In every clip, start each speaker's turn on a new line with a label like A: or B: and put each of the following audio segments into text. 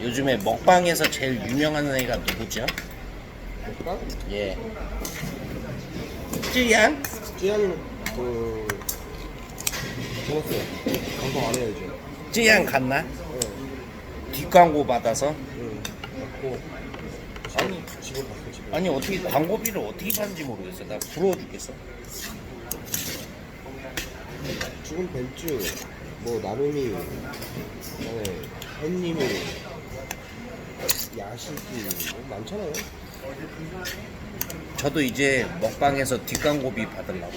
A: 요즘에 먹방에서 제일 유명한 애가 누구죠?
B: 먹방?
A: 예. 쯔양?
B: 쯔양이는 그 먹었어요. 방송 안 해야죠.
A: 쯔양 갔나?
B: 네.
A: 뒷광고 받아서?
B: 응. 갖고 아니 집에 갔어 집에.
A: 아니 어떻게 광고비를 어떻게 받는지 모르겠어. 나 부러워 죽겠어.
B: 지금 벤츠 뭐 나름이 그다음에 햇님이 야식이 뭐 많잖아요.
A: 저도 이제 먹방에서 뒷광고비 받으려고.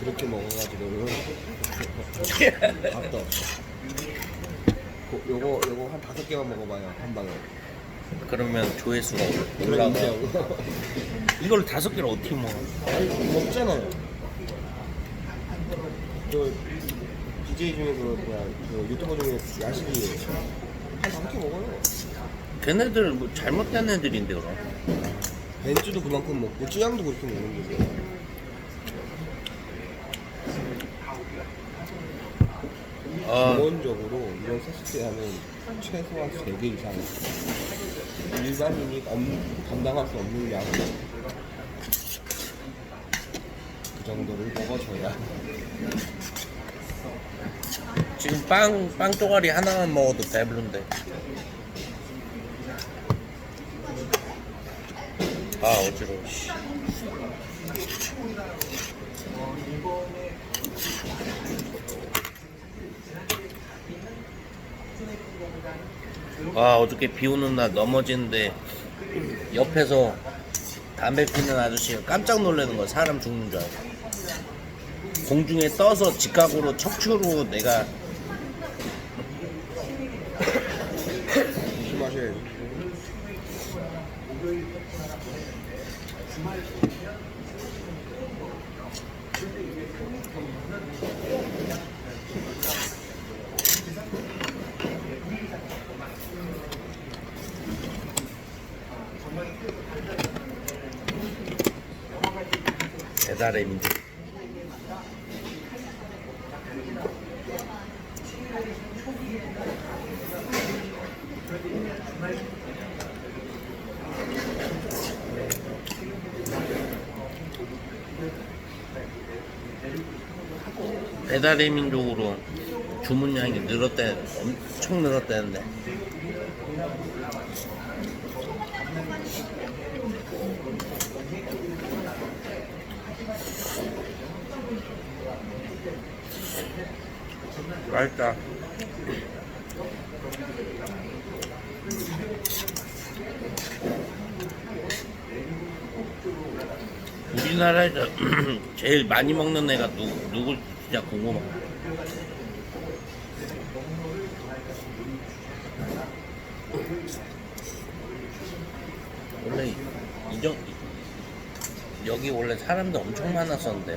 B: 그렇게 먹어가지고는 밥도 없어. 고- 요거 요거 한 다섯 개만 먹어봐요 한 방에.
A: 그러면 조회수가
B: 그럼
A: 올라가.
B: 인정.
A: 이걸 다섯 개를 어떻게 먹어?
B: 아니 먹잖아요. 그 BJ 중에 그 뭐야 그 유튜버 중에 야식이 한 다섯 개 먹어요.
A: 걔네들 뭐 잘못된 애들인데 그럼.
B: 벤츠도 그만큼 먹고 쯔양도 그렇게 먹는데.
A: 아,
B: 기본적으로 이런 세스테하는 최소한 3개 이상 일반인이 엄- 감당할 수 없는 양. 그 정도를 먹어줘야
A: 지금 빵, 빵 쪼가리 하나만 먹어도 배부른데. 아, 어지러워. 씨. 아, 어저께 비 오는 날 넘어지는데 옆에서 담배 피는 아저씨가 깜짝 놀라는 거야. 사람 죽는 줄 알고. 공중에 떠서 직각으로 척추로 내가
B: 조심하셔야지.
A: 배달의 민족. 배달의 민족으로 주문량이 늘었대 엄청 늘었다는데. 맛있다. 우리나라에서 제일 많이 먹는 애가 누, 누구 진짜 궁금해 원래 이정 여기 원래 사람들 엄청 많았었는데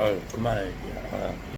A: 아유 그만해 아.